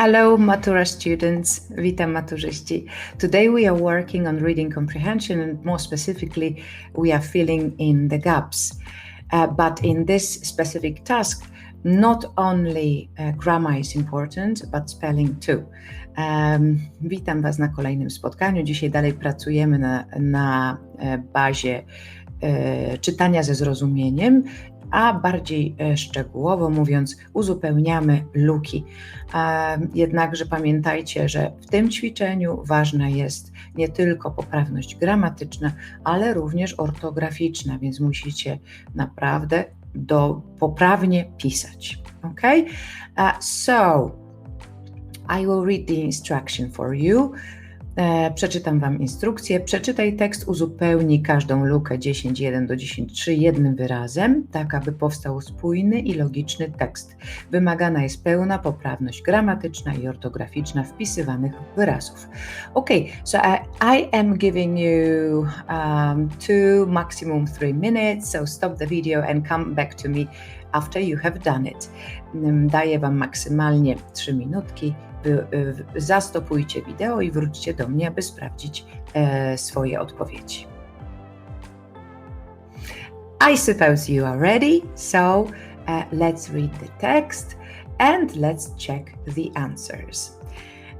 Hello, Matura students. Witam maturzyści. Today we are working on reading comprehension and more specifically, we are filling in the gaps. Uh, but in this specific task, not only uh, grammar is important, but spelling too. Um, witam Was na kolejnym spotkaniu. Dzisiaj dalej pracujemy na, na e, bazie e, czytania ze zrozumieniem a bardziej e, szczegółowo mówiąc, uzupełniamy luki. Jednakże pamiętajcie, że w tym ćwiczeniu ważna jest nie tylko poprawność gramatyczna, ale również ortograficzna, więc musicie naprawdę do, poprawnie pisać. Ok? Uh, so, I will read the instruction for you. E, przeczytam Wam instrukcję. Przeczytaj tekst, uzupełnij każdą lukę 10.1 do 10.3 jednym wyrazem, tak aby powstał spójny i logiczny tekst. Wymagana jest pełna poprawność gramatyczna i ortograficzna wpisywanych wyrazów. Ok, so I, I am giving you um, two, maximum three minutes, so stop the video and come back to me after you have done it. Daję Wam maksymalnie 3 minutki zastopujcie wideo i wróćcie do mnie, aby sprawdzić e, swoje odpowiedzi. I suppose you are ready, so uh, let's read the text and let's check the answers.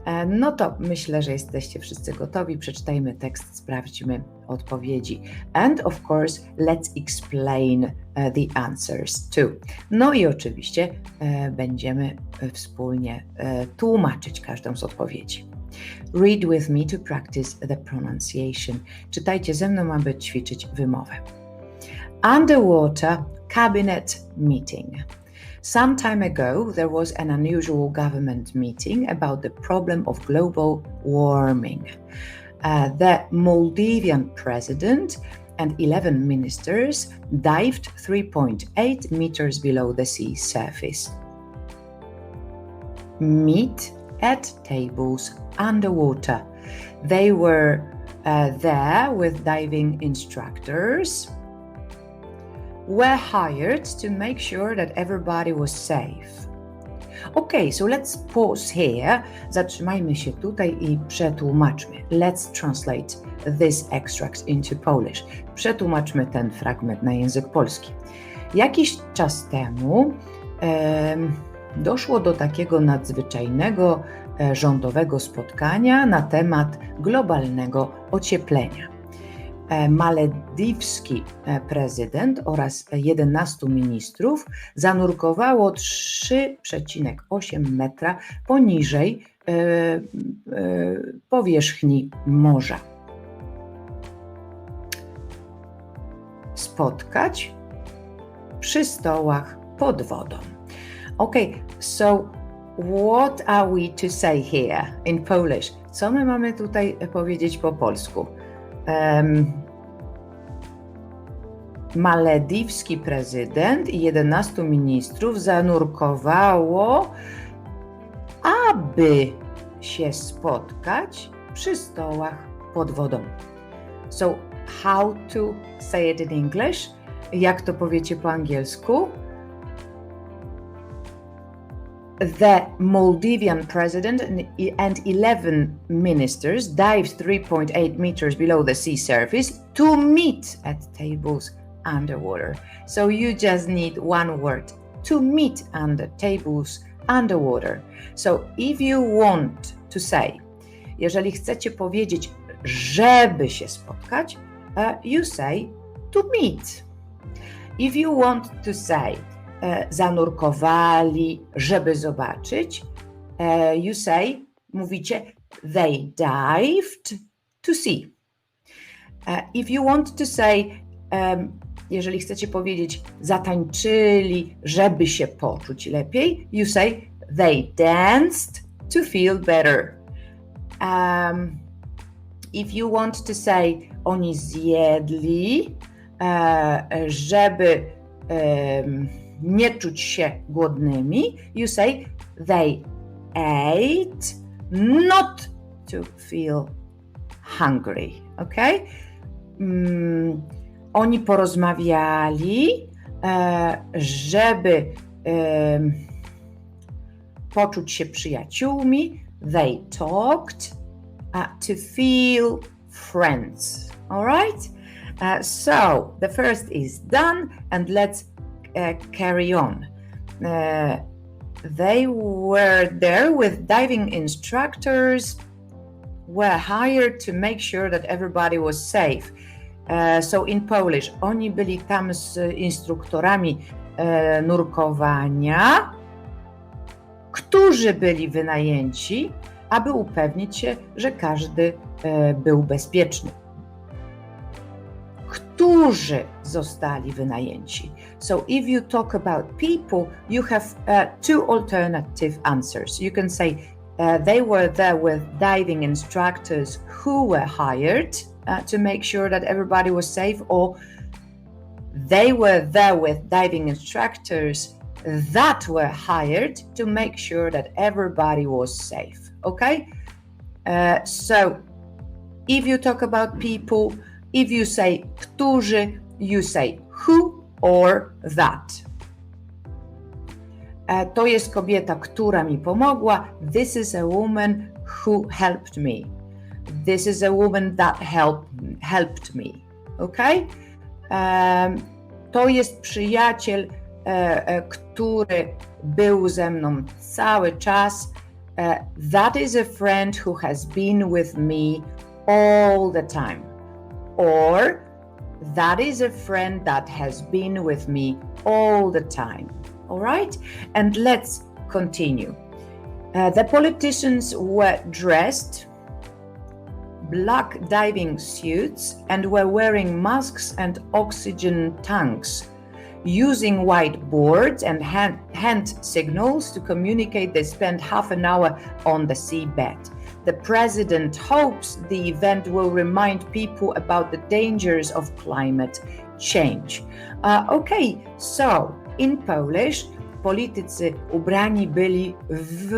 E, no to myślę, że jesteście wszyscy gotowi. Przeczytajmy tekst, sprawdźmy odpowiedzi. And of course, let's explain uh, the answers too. No i oczywiście e, będziemy wspólnie e, tłumaczyć każdą z odpowiedzi. Read with me to practice the pronunciation. Czytajcie ze mną, aby ćwiczyć wymowę. Underwater cabinet meeting. Some time ago, there was an unusual government meeting about the problem of global warming. Uh, the Maldivian president and 11 ministers dived 3.8 meters below the sea surface. Meet at tables underwater. They were uh, there with diving instructors were hired to make sure that everybody was safe. Ok, so let's pause here. Zatrzymajmy się tutaj i przetłumaczmy. Let's translate this extract into Polish. Przetłumaczmy ten fragment na język polski. Jakiś czas temu doszło do takiego nadzwyczajnego e, rządowego spotkania na temat globalnego ocieplenia. E, malediwski e, prezydent oraz 11 ministrów zanurkowało 3,8 metra poniżej e, powierzchni morza. Spotkać przy stołach pod wodą. Ok, so what are we to say here in Polish? Co my mamy tutaj powiedzieć po polsku? Malediwski prezydent i 11 ministrów zanurkowało, aby się spotkać przy stołach pod wodą. So, how to say it in English? Jak to powiecie po angielsku? The Maldivian president and 11 ministers dived 3.8 meters below the sea surface to meet at tables underwater. So you just need one word to meet under tables underwater. So if you want to say, jeżeli chcecie powiedzieć, żeby się spotkać, uh, you say to meet. If you want to say, zanurkowali, żeby zobaczyć. E, you say, mówicie, they dived to see. E, if you want to say, jeżeli chcecie powiedzieć, zatańczyli, żeby się poczuć lepiej, you say, they danced to feel better. Um, if you want to say, oni zjedli, żeby um, nie czuć się głodnymi, you say they ate not to feel hungry. Ok? Mm, oni porozmawiali, e, żeby e, poczuć się przyjaciółmi. They talked uh, to feel friends. All right? Uh, so the first is done, and let's carry on. Uh, they were there with diving instructors, were hired to make sure that everybody was safe. Uh, so in Polish, oni byli tam z instruktorami nurkowania, którzy byli wynajęci, aby upewnić się, że każdy był bezpieczny. Którzy zostali wynajęci? So if you talk about people, you have two alternative answers. You can say they were there with diving instructors who were hired uh, to make sure that everybody was safe, or they were there with diving instructors that were hired to make sure that everybody was safe. Okay? Uh, so if you talk about people, if you say którzy, you say who or that. Uh, to jest kobieta, która mi pomogła. This is a woman who helped me. This is a woman that helped, helped me. Ok? To jest przyjaciel, e, e, który był ze mną cały czas. E, that is a friend who has been with me all the time. Or that is a friend that has been with me all the time. All right? And let's continue. Uh, the politicians were dressed black diving suits and were wearing masks and oxygen tanks. Using whiteboards and hand, hand, signals to communicate, they spent half an hour on the seabed. The president hopes the event will remind people about the dangers of climate change. Uh, okay, so in Polish, politycy ubrani byli w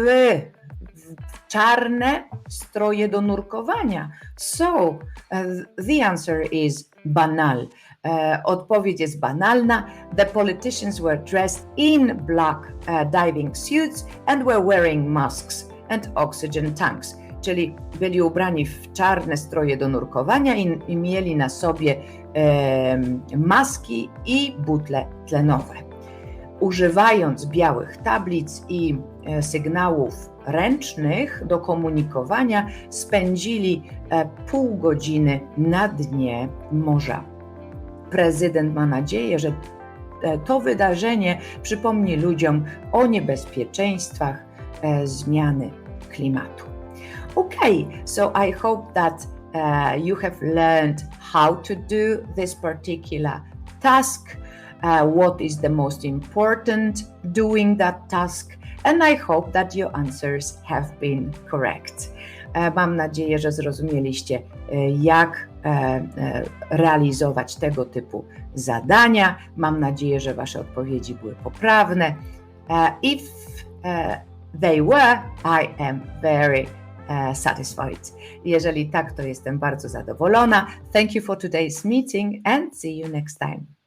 czarne stroje do nurkowania. So uh, the answer is banal. Uh, odpowiedź jest banalna. The politicians were dressed in black uh, diving suits and were wearing masks and oxygen tanks. Czyli byli ubrani w czarne stroje do nurkowania i, i mieli na sobie maski i butle tlenowe. Używając białych tablic i e, sygnałów ręcznych do komunikowania spędzili e, pół godziny na dnie morza. Prezydent ma nadzieję, że e, to wydarzenie przypomni ludziom o niebezpieczeństwach e, zmiany klimatu. Okay, so I hope that uh, you have learned how to do this particular task, uh, what is the most important doing that task, and I hope that your answers have been correct. E, mam nadzieję, że zrozumieliście, e, jak e, realizować tego typu zadania. Mam nadzieję, że Wasze odpowiedzi były poprawne. If they were, I am very satisfied. Jeżeli tak, to jestem bardzo zadowolona. Thank you for today's meeting and see you next time.